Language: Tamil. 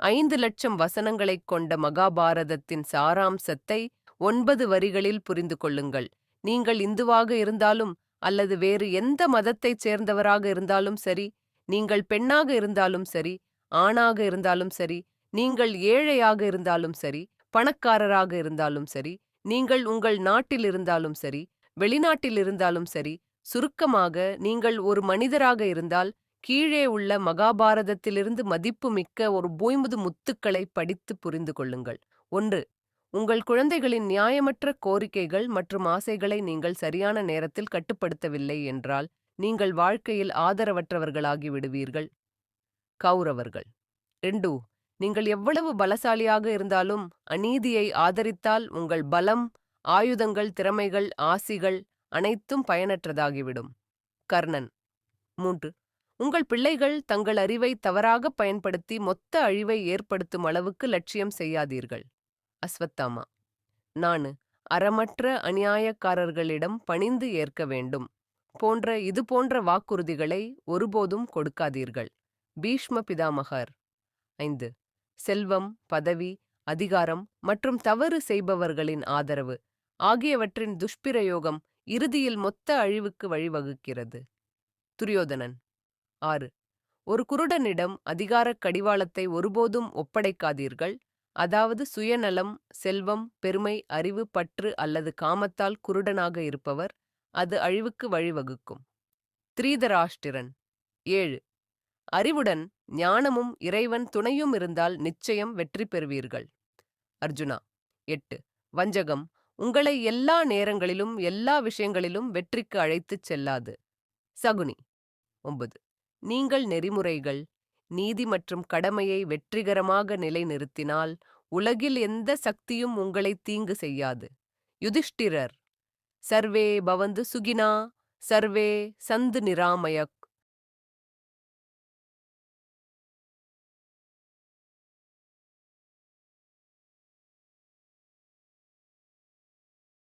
ஐந்து லட்சம் வசனங்களைக் கொண்ட மகாபாரதத்தின் சாராம்சத்தை ஒன்பது வரிகளில் புரிந்து கொள்ளுங்கள். நீங்கள் இந்துவாக இருந்தாலும் அல்லது வேறு எந்த மதத்தைச் சேர்ந்தவராக இருந்தாலும் சரி நீங்கள் பெண்ணாக இருந்தாலும் சரி ஆணாக இருந்தாலும் சரி நீங்கள் ஏழையாக இருந்தாலும் சரி பணக்காரராக இருந்தாலும் சரி நீங்கள் உங்கள் நாட்டில் இருந்தாலும் சரி வெளிநாட்டில் இருந்தாலும் சரி சுருக்கமாக நீங்கள் ஒரு மனிதராக இருந்தால் கீழே உள்ள மகாபாரதத்திலிருந்து மதிப்புமிக்க ஒரு பூய்முது முத்துக்களை படித்து புரிந்து கொள்ளுங்கள். ஒன்று உங்கள் குழந்தைகளின் நியாயமற்ற கோரிக்கைகள் மற்றும் ஆசைகளை நீங்கள் சரியான நேரத்தில் கட்டுப்படுத்தவில்லை என்றால் நீங்கள் வாழ்க்கையில் ஆதரவற்றவர்களாகி விடுவீர்கள். கௌரவர்கள். ரெண்டு நீங்கள் எவ்வளவு பலசாலியாக இருந்தாலும் அநீதியை ஆதரித்தால் உங்கள் பலம் ஆயுதங்கள் திறமைகள் ஆசிகள் அனைத்தும் பயனற்றதாகிவிடும். கர்ணன். மூன்று உங்கள் பிள்ளைகள் தங்கள் அறிவை தவறாக பயன்படுத்தி மொத்த அழிவை ஏற்படுத்தும் அளவுக்கு லட்சியம் செய்யாதீர்கள். அஸ்வத்தாமா. நான் அறமற்ற அநியாயக்காரர்களிடம் பணிந்து ஏற்க வேண்டும். போன்ற இது போன்ற வாக்குறுதிகளை ஒருபோதும் கொடுக்காதீர்கள். பீஷ்ம பிதாமகர். ஐந்து செல்வம் பதவி அதிகாரம் மற்றும் தவறு செய்பவர்களின் ஆதரவு ஆகியவற்றின் துஷ்பிரயோகம் இறுதியில் மொத்த அழிவுக்கு வழிவகுக்கிறது. துரியோதனன். ஆறு. ஒரு குருடனிடம் அதிகாரக் கடிவாளத்தை ஒருபோதும் ஒப்படைக்காதீர்கள். அதாவது சுயநலம் செல்வம் பெருமை அறிவு பற்று அல்லது காமத்தால் குருடனாக இருப்பவர் அது அழிவுக்கு வழிவகுக்கும். திரீதராஷ்டிரன். ஏழு. அறிவுடன் ஞானமும் இறைவன் துணையும் இருந்தால் நிச்சயம் வெற்றி பெறுவீர்கள். அர்ஜுனா. எட்டு. வஞ்சகம். உங்களை எல்லா நேரங்களிலும் எல்லா விஷயங்களிலும் வெற்றிக்கு அழைத்துச் செல்லாது. சகுனி. ஒன்பது. நீங்கள் நெறிமுறைகள் நீதி மற்றும் கடமையை வெற்றிகரமாக நிலைநிறுத்தினால் உலகில் எந்த சக்தியும் உங்களை தீங்கு செய்யாது. யுதிஷ்டிரர் சர்வே பவந்து சுகினா சர்வே சந்து நிராமயக்